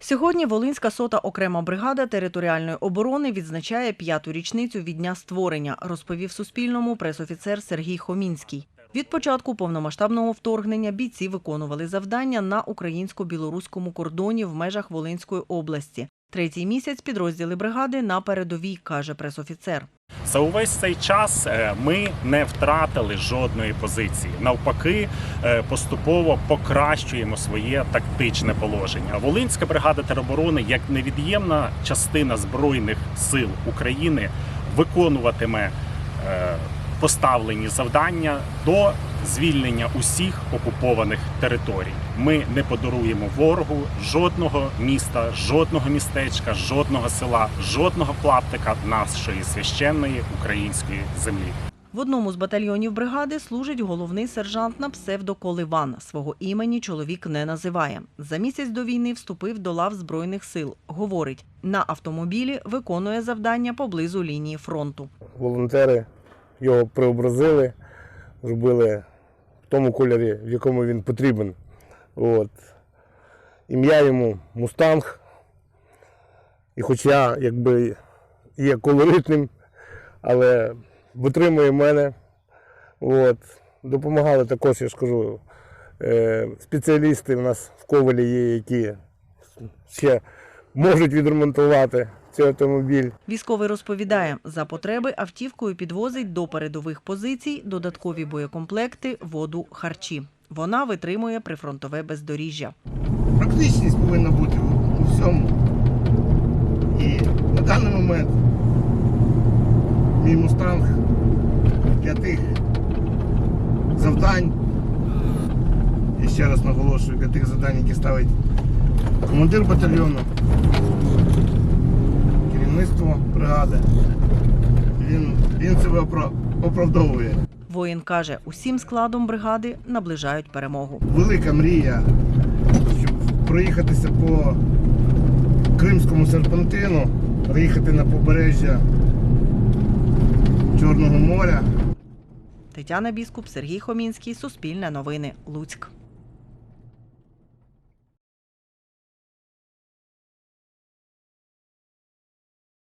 Сьогодні Волинська сота окрема бригада територіальної оборони відзначає п'яту річницю від дня створення, розповів Суспільному пресофіцер Сергій Хомінський. Від початку повномасштабного вторгнення бійці виконували завдання на українсько-білоруському кордоні в межах Волинської області. Третій місяць підрозділи бригади на передовій, каже пресофіцер. За увесь цей час е, ми не втратили жодної позиції. Навпаки, е, поступово покращуємо своє тактичне положення. Волинська бригада тероборони, як невід'ємна частина збройних сил України, виконуватиме е, поставлені завдання до звільнення усіх окупованих територій. Ми не подаруємо ворогу жодного міста, жодного містечка, жодного села, жодного клаптика нашої священної української землі. В одному з батальйонів бригади служить головний сержант на псевдо Коливан. Свого імені чоловік не називає. За місяць до війни вступив до лав збройних сил. Говорить, на автомобілі виконує завдання поблизу лінії фронту. волонтери його преобразили, зробили в тому кольорі, в якому він потрібен. От. Ім'я йому Мустанг. І хоча якби є колоритним, але витримує мене. От. Допомагали також, я ж кажу, е, спеціалісти в нас в Ковалі є, які ще можуть відремонтувати цей автомобіль. Військовий розповідає, за потреби автівкою підвозить до передових позицій додаткові боєкомплекти, воду, харчі. Вона витримує прифронтове бездоріжжя. практичність повинна бути у всьому. І на даний момент мій мустанг для тих завдань, і ще раз наголошую, для тих завдань, які ставить командир батальйону, керівництво бригади, він, він себе оправдовує. Воїн каже, усім складом бригади наближають перемогу. велика мрія, щоб проїхатися по Кримському серпантину, приїхати на побережжя Чорного моря. Тетяна Біскуп, Сергій Хомінський, Суспільне новини, Луцьк.